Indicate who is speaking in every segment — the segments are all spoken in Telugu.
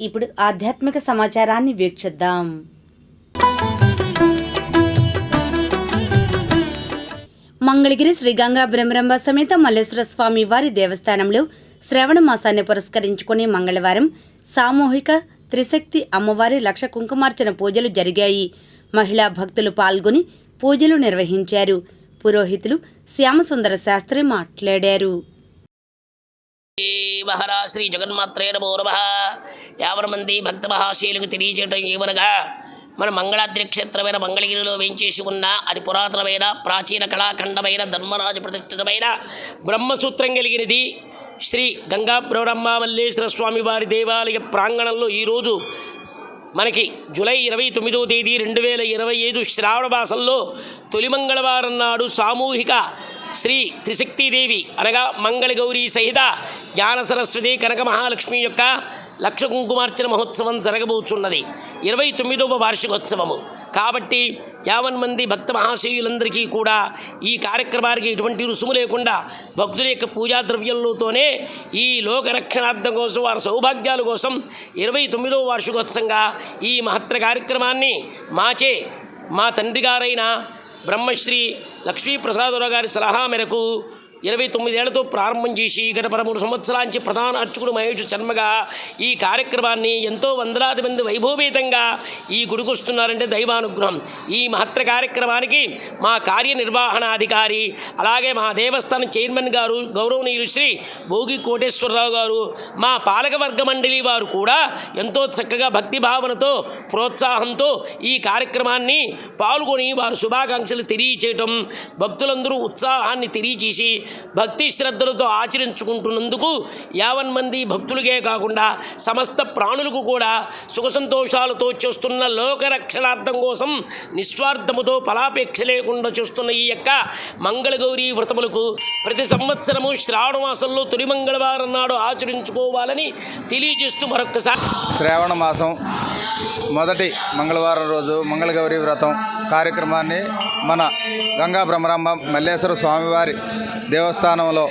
Speaker 1: ఇప్పుడు ఆధ్యాత్మిక సమాచారాన్ని వీక్షిద్దాం. మంగళగిరి శ్రీ గంగా బ్రహ్మరంభ సమేత మల్లేశ్వర స్వామి వారి దేవస్థానంలో శ్రవణ మాసాన్ని పురస్కరించుకుని మంగళవారం సామూహిక త్రిశక్తి అమ్మవారి లక్ష కుంకుమార్చన పూజలు జరిగాయి. మహిళా భక్తులు పాల్గొని పూజలు నిర్వహించారు. పురోహితులు శ్యామసుందర శాస్త్రి మాట్లాడారు.
Speaker 2: మహారా శ్రీ జగన్మాత్రే నమో నమ. యావన మంది భక్త మహాశీలకు తెలియజేయటం ఏమనగా మన మంగళాద్రి క్షేత్రమైన మంగళగిరిలో వేయించేసి ఉన్న అతి పురాతనమైన ప్రాచీన కళాఖండమైన ధర్మరాజు ప్రతిష్ఠితమైన బ్రహ్మసూత్రం కలిగినది శ్రీ గంగా బ్రహ్మ మల్లేశ్వర స్వామి వారి దేవాలయ ప్రాంగణంలో ఈరోజు మనకి జూలై ఇరవై తొమ్మిదో తేదీ రెండు వేల ఇరవై ఐదు శ్రావణ మాసంలో తొలి మంగళవారం నాడు సామూహిక శ్రీ త్రిశక్తిదేవి అనగా మంగళగౌరీ సహిత జ్ఞాన సరస్వతి కనక మహాలక్ష్మి యొక్క లక్ష కుంకుమార్చన మహోత్సవం జరగబోచున్నది. ఇరవై తొమ్మిదవ వార్షికోత్సవము. కాబట్టి యావన్ మంది భక్త మహాశయులందరికీ కూడా ఈ కార్యక్రమానికి ఎటువంటి రుసుము లేకుండా భక్తుల యొక్క పూజా ద్రవ్యంలోతోనే ఈ లోక రక్షణార్థం కోసం వారి సౌభాగ్యాల కోసం ఇరవై తొమ్మిదవ వార్షికోత్సవంగా ఈ మహత్తర కార్యక్రమాన్ని మాచే మా తండ్రి గారైన బ్రహ్మశ్రీ లక్ష్మీప్రసాదరావు గారి సలహా మేరకు ఇరవై తొమ్మిదేళ్ళతో ప్రారంభం చేసి గత పదమూడు సంవత్సరాంచి ప్రధాన అర్చకుడు మహేష్ శర్మగా ఈ కార్యక్రమాన్ని ఎంతో వందలాది మంది వైభవపేతంగా ఈ గుడికి వస్తున్నారంటే దైవానుగ్రహం. ఈ మహత్తర కార్యక్రమానికి మా కార్యనిర్వహణాధికారి అలాగే మా దేవస్థానం చైర్మన్ గారు గౌరవనీయులు శ్రీ భోగి కోటేశ్వరరావు గారు మా పాలకవర్గ మండలి వారు కూడా ఎంతో చక్కగా భక్తి భావనతో ప్రోత్సాహంతో ఈ కార్యక్రమాన్ని పాల్గొని వారు శుభాకాంక్షలు తెలియచేయటం భక్తులందరూ ఉత్సాహాన్ని తెలియచేసి భక్తి శ్రద్ధలతో ఆచరించుకుంటున్నందుకు యావన్ మంది భక్తులకే కాకుండా సమస్త ప్రాణులకు కూడా సుఖ సంతోషాలతో చేస్తున్న లోక రక్షణార్థం కోసం నిస్వార్థముతో ఫలాపేక్ష లేకుండా చూస్తున్న ఈ యొక్క మంగళగౌరీ వ్రతములకు ప్రతి సంవత్సరము శ్రావణ మాసంలో తొలి మంగళవారం నాడు ఆచరించుకోవాలని తెలియజేస్తూ మరొక్కసారి
Speaker 3: శ్రావణ మాసం మొదటి మంగళవారం రోజు మంగళగౌరి వ్రతం కార్యక్రమాన్ని మన గంగా బ్రహ్మరాంబ మల్లేశ్వర స్వామివారి దేవస్థానంలో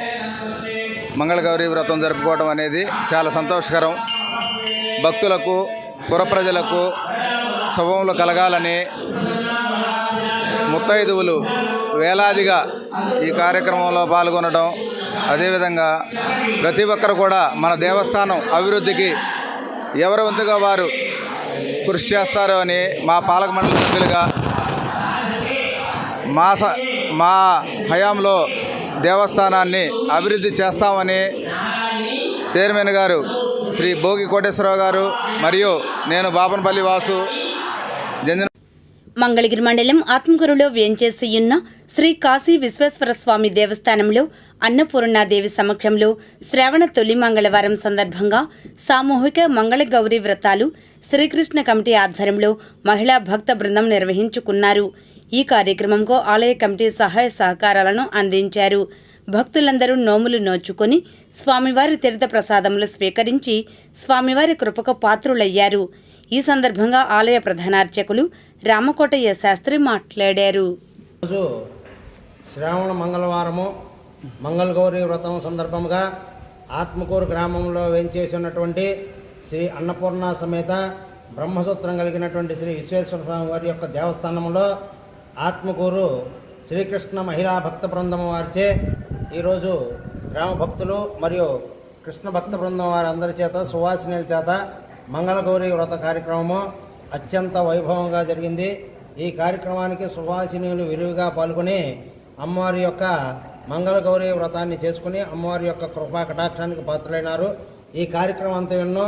Speaker 3: మంగళగౌరి వ్రతం జరుపుకోవడం అనేది చాలా సంతోషకరం. భక్తులకు పురప్రజలకు శుభములు కలగాలని ముత్తైదువులు వేలాదిగా ఈ కార్యక్రమంలో పాల్గొనడం అదేవిధంగా ప్రతి ఒక్కరు కూడా మన దేవస్థానం అభివృద్ధికి ఎవరి వంతుగా వారు కృషి చేస్తారు అని మా పాలక మండలి సభ్యులుగా మా స- మా హయాంలో దేవస్థానాన్ని అభివృద్ధి చేస్తామని చైర్మన్ గారు శ్రీ భోగి కోటేశ్వరరావు గారు మరియు నేను బాపనపల్లి వాసు జంజన
Speaker 1: మంగళగిరి మండలం ఆత్మకూరులో వేంచేసియున్న శ్రీ కాశీ విశ్వేశ్వర స్వామి దేవస్థానంలో అన్నపూర్ణాదేవి సమక్షంలో శ్రావణ తొలి మంగళవారం సందర్భంగా సామూహిక మంగళగౌరి వ్రతాలు శ్రీకృష్ణ కమిటీ ఆధ్వర్యంలో మహిళా భక్త బృందం నిర్వహించుకున్నారు. ఈ కార్యక్రమంకు ఆలయ కమిటీ సహాయ సహకారాలను అందించారు. భక్తులందరూ నోములు నోచుకొని స్వామివారి తీర్థ ప్రసాదములు స్వీకరించి స్వామివారి కృపకు పాత్రులయ్యారు. ఈ సందర్భంగా ఆలయ ప్రధానార్చకులు రామకోటయ్య శాస్త్రి మాట్లాడారు.
Speaker 4: రోజు శ్రావణ మంగళవారము మంగళగౌరి వ్రతం సందర్భంగా ఆత్మకూరు గ్రామంలో వేంచేసినటువంటి శ్రీ అన్నపూర్ణ సమేత బ్రహ్మసూత్రం కలిగినటువంటి శ్రీ విశ్వేశ్వర స్వామి వారి యొక్క దేవస్థానంలో ఆత్మకూరు శ్రీకృష్ణ మహిళా భక్త బృందం వారిచే ఈరోజు గ్రామ భక్తులు మరియు కృష్ణ భక్త బృందం వారందరి చేత సువాసినుల చేత మంగళగౌరి వ్రత కార్యక్రమము అత్యంత వైభవంగా జరిగింది. ఈ కార్యక్రమానికి సువాసినులు విరివిగా పాల్గొని అమ్మవారి యొక్క మంగళగౌరీ వ్రతాన్ని చేసుకుని అమ్మవారి యొక్క కృపా కటాక్షానికి పాత్రులైనారు. ఈ కార్యక్రమం అంతా ఎన్నో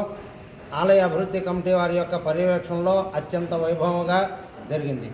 Speaker 4: ఆలయ అభివృద్ధి కమిటీ వారి యొక్క పర్యవేక్షణలో అత్యంత వైభవంగా జరిగింది.